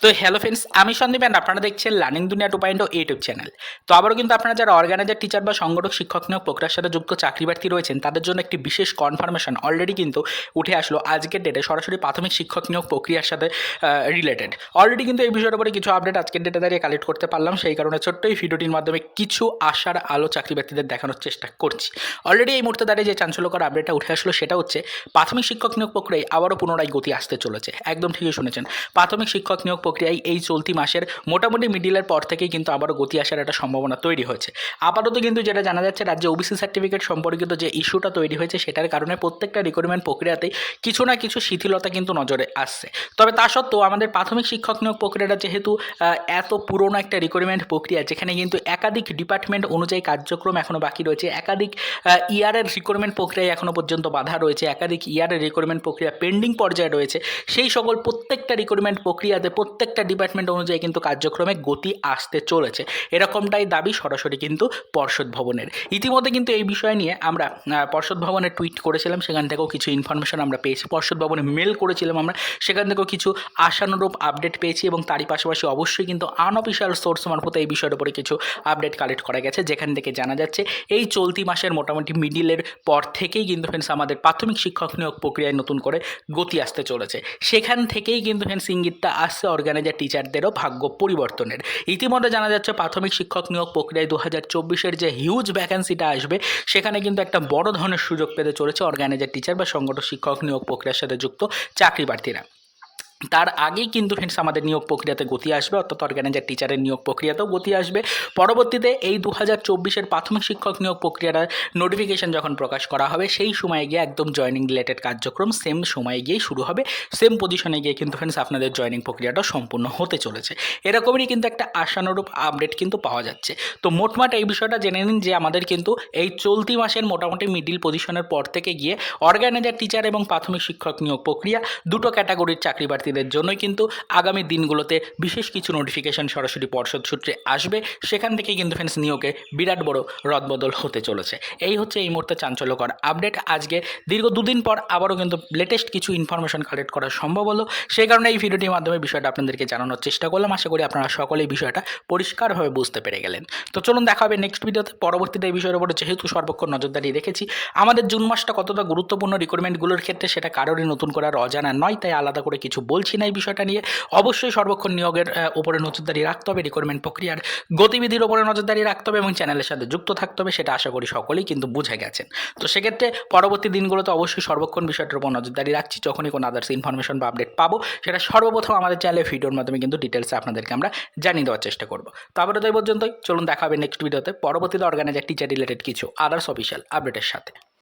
তো hello friends আমি Sandeep and আপনারা দেখছেন লার্নিং দুনিয়া টু পয়েন্ট ইউটিউব চ্যানেল তো আবারও কিন্তু আপনারা যারা অর্গানাইজার টিচার বা সংগঠক, শিক্ষক নিয়োগ প্রক্রিয়ার সাথে যুক্ত চাকরি প্রার্থী রয়েছেন, তাদের জন্য একটি বিশেষ কনফার্মেশন অলরেডি কিন্তু উঠে আসলো আজকের ডেটে সরাসরি প্রাথমিক শিক্ষক নিয়োগ প্রক্রিয়ার সাথে রিলেটেড অলরেডি কিন্তু এই বিষয়ের উপরে কিছু আপডেট আজকের ডেটে দাঁড়িয়ে কালেক্ট করতে পারলাম, সেই কারণে ছোট্ট এই ভিডিওটির মাধ্যমে কিছু আশার আলো চাকরি প্রার্থীদের দেখানোর চেষ্টা করছি। অলরেডি এই মুহূর্তে দাঁড়িয়ে যে চাঞ্চল্যকর আপডেটটা উঠে আসলো, সেটা হচ্ছে প্রাথমিক শিক্ষক নিয়োগ প্রক্রিয়ায় আবারও পুনরায় গতি আসতে চলেছে। একদম ঠিকই শুনেছেন। প্রাথমিক শিক্ষক নিয়োগ প্রক্রিয়ায় এই চলতি মাসের মোটামুটি মিডিলের পর থেকেই কিন্তু আবারও গতি আসার একটা সম্ভাবনা তৈরি হয়েছে। আপাতত কিন্তু যেটা জানা যাচ্ছে, রাজ্যে ওবিসি সার্টিফিকেট সম্পর্কিত যে ইস্যুটা তৈরি হয়েছে, সেটার কারণে প্রত্যেকটা রিক্রুটমেন্ট প্রক্রিয়াতেই কিছু না কিছু শিথিলতা কিন্তু নজরে আসছে। তবে তা সত্ত্বেও আমাদের প্রাথমিক শিক্ষক নিয়োগ প্রক্রিয়াটা যেহেতু এত পুরনো একটা রিক্রুটমেন্ট প্রক্রিয়া, যেখানে কিন্তু একাধিক ডিপার্টমেন্ট অনুযায়ী কার্যক্রম এখনও বাকি রয়েছে, একাধিক ইয়ারের রিক্রুটমেন্ট প্রক্রিয়ায় এখনও পর্যন্ত বাধা রয়েছে, একাধিক ইয়ারের রিক্রুটমেন্ট প্রক্রিয়া পেন্ডিং পর্যায়ে রয়েছে, সেই সকল প্রত্যেকটা রিক্রুটমেন্ট প্রক্রিয়াতে প্রত্যেকটা ডিপার্টমেন্ট অনুযায়ী কিন্তু কার্যক্রমে গতি আসতে চলেছে। এরকমটাই দাবি সরাসরি কিন্তু পর্ষদ ভবনের। ইতিমধ্যে কিন্তু এই বিষয় নিয়ে আমরা পর্ষদ ভবনে টুইট করেছিলাম, সেখান থেকেও কিছু ইনফরমেশন আমরা পেয়েছি। পর্ষদ ভবনে মেল করেছিলাম আমরা, সেখান থেকেও কিছু আশানুরূপ আপডেট পেয়েছি এবং তারই পাশাপাশি অবশ্যই কিন্তু আনঅফিসিয়াল সোর্স মারফত এই বিষয়ের উপরে কিছু আপডেট কালেক্ট করা গেছে, যেখান থেকে জানা যাচ্ছে এই চলতি মাসের মোটামুটি মিডিলের পর থেকেই কিন্তু ফ্রেন্ডস আমাদের প্রাথমিক শিক্ষক নিয়োগ প্রক্রিয়ায় নতুন করে গতি আসতে চলেছে। সেখান থেকেই কিন্তু ফ্রেন্ডস ইঙ্গিতটা আসছে অর্গানাইজার টিচারদেরও ভাগ্য পরিবর্তনের। ইতিমধ্যে জানা যাচ্ছে প্রাথমিক শিক্ষক নিয়োগ প্রক্রিয়ায় দু হাজার চব্বিশের যে হিউজ ভ্যাকেন্সিটা আসবে, সেখানে কিন্তু একটা বড় ধরনের সুযোগ পেতে চলেছে অর্গানাইজার টিচার বা সংগঠন শিক্ষক নিয়োগ প্রক্রিয়ার সাথে যুক্ত চাকরি প্রার্থীরা তার আগেই কিন্তু ফ্রেন্ডস আমাদের নিয়োগ প্রক্রিয়াতে গতি আসবে, অর্থাৎ অর্গানাইজার টিচারের নিয়োগ প্রক্রিয়াতেও গতি আসবে। পরবর্তীতে এই দু হাজার চব্বিশের প্রাথমিক শিক্ষক নিয়োগ প্রক্রিয়ার নোটিফিকেশন যখন প্রকাশ করা হবে, সেই সময়ে গিয়ে একদম জয়নিং রিলেটেড কার্যক্রম সেম সময়ে গিয়েই শুরু হবে সেম পজিশনে গিয়ে কিন্তু ফ্রেন্ডস আপনাদের জয়নিং প্রক্রিয়াটা সম্পূর্ণ হতে চলেছে। এরকমই কিন্তু একটা আশানুরূপ আপডেট কিন্তু পাওয়া যাচ্ছে। তো মোটমাট এই বিষয়টা জেনে নিন যে আমাদের কিন্তু এই চলতি মাসের মোটামুটি মিডিল পজিশনের পর থেকে গিয়ে অর্গানাইজার টিচার এবং প্রাথমিক শিক্ষক নিয়োগ প্রক্রিয়া দুটো ক্যাটাগরির চাকরি প্রার্থীদের জন্যই কিন্তু আগামী দিনগুলোতে বিশেষ কিছু নোটিফিকেশন সরাসরি পর্ষদ সূত্রে আসবে। সেখান থেকে কিন্তু ফ্রেন্ডস নিয়োগে বিরাট বড় রদবদল হতে চলেছে। এই হচ্ছে এই মুহূর্তে চাঞ্চল্যকর আপডেট আজকে দীর্ঘ দুদিন পর আবারও কিন্তু লেটেস্ট কিছু ইনফরমেশন কালেক্ট করা সম্ভব হলো। সেই কারণে এই ভিডিওটির মাধ্যমে বিষয়টা আপনাদেরকে জানানোর চেষ্টা করলাম। আশা করি আপনারা সকলেই বিষয়টা পরিষ্কারভাবে বুঝতে পেরে গেলেন। তো চলুন দেখা হবে নেক্সট ভিডিওতে পরবর্তীতে এই বিষয়ের উপরে যেহেতু সর্বক্ষণ নজরদারি রেখেছি, আমাদের জুন মাসটা কতটা গুরুত্বপূর্ণ রিক্রুটমেন্টগুলোর ক্ষেত্রে সেটা কারোরই নতুন করে আর অজানা নয়, তাই আলাদা করে কিছু বলছি না এই বিষয়টা নিয়ে, অবশ্যই সর্বক্ষণ নিয়োগের উপরে নজরদারি রাখতে হবে রিক্রুটমেন্ট প্রক্রিয়ার গতিবিধির উপরে নজরদারি রাখতে হবে এবং চ্যানেলের সাথে যুক্ত থাকতে হবে, সেটা আশা করি সকলেই কিন্তু বুঝে গেছেন। তো সেক্ষেত্রে পরবর্তী দিনগুলোতে অবশ্যই সর্বক্ষণ বিষয়টার উপর নজরদারি রাখছি, যখনই কোনো আদার্স ইনফরমেশন বা আপডেট পাবো, সেটা সর্বপ্রথম আমাদের চ্যানেলে ভিডিওর মাধ্যমে কিন্তু ডিটেলসে আপনাদেরকে আমরা জানিয়ে দেওয়ার চেষ্টা করব। তো আবারও তো এই পর্যন্তই, চলুন দেখা হবে নেক্সট ভিডিওতে পরবর্তীতে অর্গানাইজার টিচার রিলেটেড কিছু আদার্স অফিসিয়াল আপডেটের সাথে।